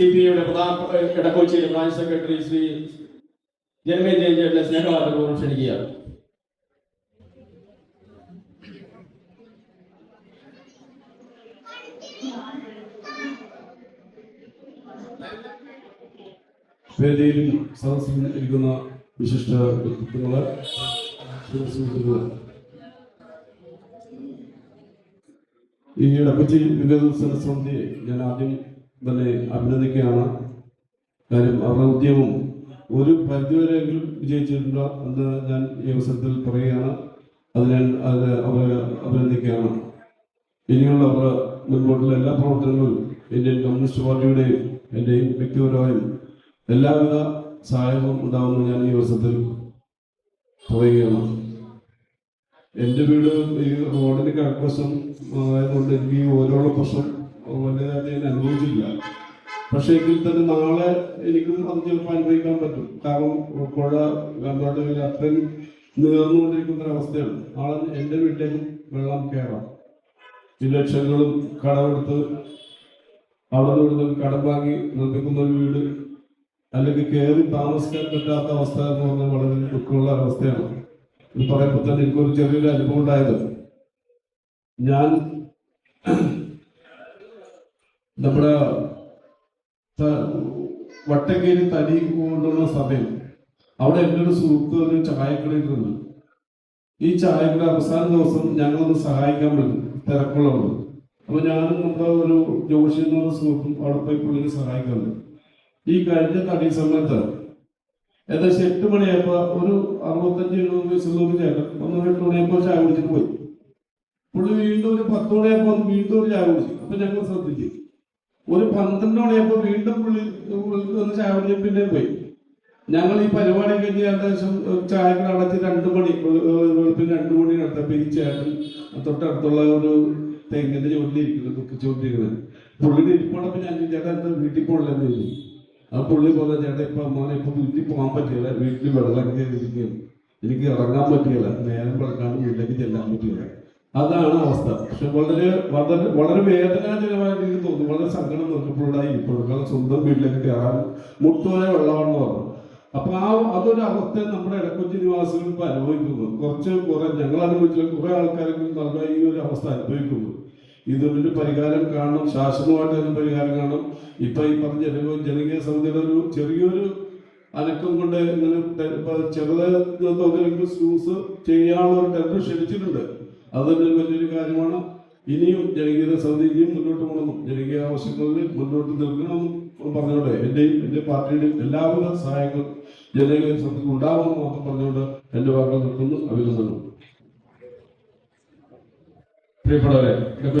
C P ഐയുടെ പ്രധാന ഇടക്കൊച്ചിയിലെ ബ്രാഞ്ച് സെക്രട്ടറി ശ്രീ ജനമേ ജയന്റെ സ്നേഹവാദപൂർവം ക്ഷണിക്കുകയാണ് വേദിയിലും സദസ്സിൽ ഇരിക്കുന്ന വിശിഷ്ട വ്യക്തിത്വങ്ങളെ ഈ ഇടപ്പച്ചി വികസന സമിതിയെ ഞാൻ ആദ്യം തന്നെ അഭിനന്ദിക്കുകയാണ്. കാര്യം അവരുടെ ഉദ്യമം ഒരു പരിധിവരെയെങ്കിലും വിജയിച്ചിട്ടുണ്ട് എന്ന് ഞാൻ ഈ അവസരത്തിൽ പറയുകയാണ്. അത് ഞാൻ അത് അവരെ അഭിനന്ദിക്കുകയാണ്. ഇനിയുള്ള അവരുടെ മുൻപോട്ടുള്ള എല്ലാ പ്രവർത്തനങ്ങളും ഇന്ത്യൻ കമ്മ്യൂണിസ്റ്റ് പാർട്ടിയുടെയും എന്റെയും വ്യക്തിപരമായും എല്ലാവിധ സഹായവും ഉണ്ടാവുമെന്ന് ഞാൻ ഈ അവസരത്തിൽ പറയുകയാണ്. എന്റെ വീട് ഈ റോഡിന്റെ കിഴക്കുവശം ആയതുകൊണ്ട് എനിക്ക് ഈ ഓരോള്ള പ്രശ്നം വലുതായിട്ട് ഞാൻ അനുഭവിച്ചില്ല പക്ഷേ എങ്കിൽ തന്നെ നാളെ എനിക്കും അത് ചിലപ്പോൾ അനുഭവിക്കാൻ പറ്റും. കാരണം പുഴ കർണാടകയിൽ അത്രയും നീർന്നുകൊണ്ടിരിക്കുന്ന ഒരവസ്ഥയാണ് നാളെ എന്റെ വീട്ടിലേക്കും വെള്ളം കയറാം. ഈ കടമെടുത്ത് അവിടെ നിന്ന് കടം വാങ്ങി നിർമ്മിക്കുന്ന ഒരു വീട് അല്ലെങ്കിൽ കയറി താമസിക്കാൻ പറ്റാത്ത അവസ്ഥ എന്ന് പറഞ്ഞാൽ വളരെ ദുഃഖമുള്ള അവസ്ഥയാണ്. ഇത് പറയുമ്പോൾ തന്നെ എനിക്കൊരു ചെറിയൊരു അനുഭവം ഉണ്ടായത്. ഞാൻ നമ്മുടെ വട്ടക്കേരി തടി കൊണ്ടുള്ള സമയം. അവിടെ എന്റെ ഒരു സുഹൃത്ത് ഒരു ചായക്കടയിട്ടുണ്ട് ഈ ചായക്കട അവസാന ദിവസം ഞങ്ങളൊന്ന് സഹായിക്കാൻ പറ്റും തിരക്കുള്ളവർ അപ്പൊ ഞാനും നമ്മുടെ ഒരു ജോഷി എന്നുള്ള സുഹൃത്തും അവിടെ പോയി പുള്ളിനെ സഹായിക്കുന്നുണ്ട് ഈ കഴിഞ്ഞ തടി സമയത്ത് ഏകദേശം എട്ട് മണിയായപ്പോ ഒരു അറുപത്തഞ്ച് എഴുപത് വയസ്സുള്ള ഒരു ചേട്ടൻ ഒന്ന് എട്ട് മണിയായപ്പോ ചായ കുടിച്ചിട്ട് പോയി. പുള്ളി വീണ്ടും ഒരു പത്ത് മണിയായപ്പോ വന്ന് വീണ്ടും ഒരു ചായ കുടിച്ചു. അപ്പൊ ഞങ്ങൾ ശ്രദ്ധിച്ചു. ഒരു പന്ത്രണ്ട് മണിയപ്പോൾ വീണ്ടും പുള്ളി ഒന്ന് കുടിച്ചു പിന്നെ പോയി. ഞങ്ങൾ ഈ പരിപാടി കഴിഞ്ഞ് ഏകദേശം ചായകൾ അടച്ച് രണ്ട് മണി വെളുപ്പിന് രണ്ട് മണി അടുത്തപ്പോൾ ഈ ചേട്ടൻ തൊട്ടടുത്തുള്ള ഒരു തെങ്ങിന്റെ ചുവട്ടിലിരിക്കുന്നത് ദുഃഖിച്ചുകൊണ്ടിരിക്കുന്നത് പുള്ളിയുടെ ഇരിപ്പുള്ളപ്പോ ഞാൻ ചേട്ടാ എന്താ വീട്ടിൽ പോകണമെന്ന് ചോദിച്ചു. ആ പുള്ളി പറഞ്ഞ ചേട്ടാ ഇപ്പൊ അമ്മാനെ ഇപ്പൊ വീട്ടിൽ പോകാൻ പറ്റില്ല വീട്ടിൽ വെള്ളം കയറിയിരിക്കുകയാണ്. എനിക്ക് ഇറങ്ങാൻ പറ്റില്ല നേരം വെളുക്കാണ്ട് വീട്ടിലേക്ക് ചെല്ലാൻ പറ്റില്ല അതാണ് അവസ്ഥ. പക്ഷെ വളരെ വളരെ വളരെ വേദനാജനമായ രീതിയിൽ തോന്നി. വളരെ സങ്കടം നോക്കിയപ്പോഴായി ഇപ്പോഴും സ്വന്തം വീട്ടിലേക്ക് കയറാൻ മുട്ടുവരെ വെള്ളമാണെന്ന് പറഞ്ഞു. അപ്പൊ ആ അതൊരു അവസ്ഥ നമ്മുടെ ഇടക്കൊച്ചി നിവാസികൾ ഇപ്പൊ അനുഭവിക്കുന്നു കുറച്ച് കുറെ ഞങ്ങൾ അനുഭവിച്ചില്ല കുറെ ആൾക്കാരെങ്കിലും നല്ല ഈ ഒരു അവസ്ഥ അനുഭവിക്കുന്നു. ഇതിനൊരു പരിഹാരം കാണണം ശാശ്വതമായിട്ട് അതിന് പരിഹാരം കാണണം ഇപ്പൊ ഈ പറഞ്ഞ ജനക ജനകീയ സമിതിയുടെ ഒരു ചെറിയൊരു അനക്കം കൊണ്ട് ഇങ്ങനെ ചെറുതായ തോതിലെങ്കിലും സ്ലൂസ് ചെയ്യാനുള്ള ഒരു ടെൻഡർ ക്ഷണിച്ചിട്ടുണ്ട് അതൊരു വലിയൊരു കാര്യമാണ്. ഇനിയും ജനകീയ സമിതി മുന്നോട്ട് പോകണം ജനകീയ ആവശ്യങ്ങളിൽ മുന്നോട്ട് നിൽക്കണമെന്നും പറഞ്ഞുകൊണ്ട് എന്റെയും എന്റെ പാർട്ടിയുടെയും എല്ലാവിധ സഹായങ്ങളും ജനകീയ സമിതിക്ക് ഉണ്ടാവുമെന്ന് മാത്രം പറഞ്ഞുകൊണ്ട് എന്റെ വാക്കുകൾ നിർത്തുന്നു. അഭിനന്ദനം പ്രിയപ്പെട്ടവരെ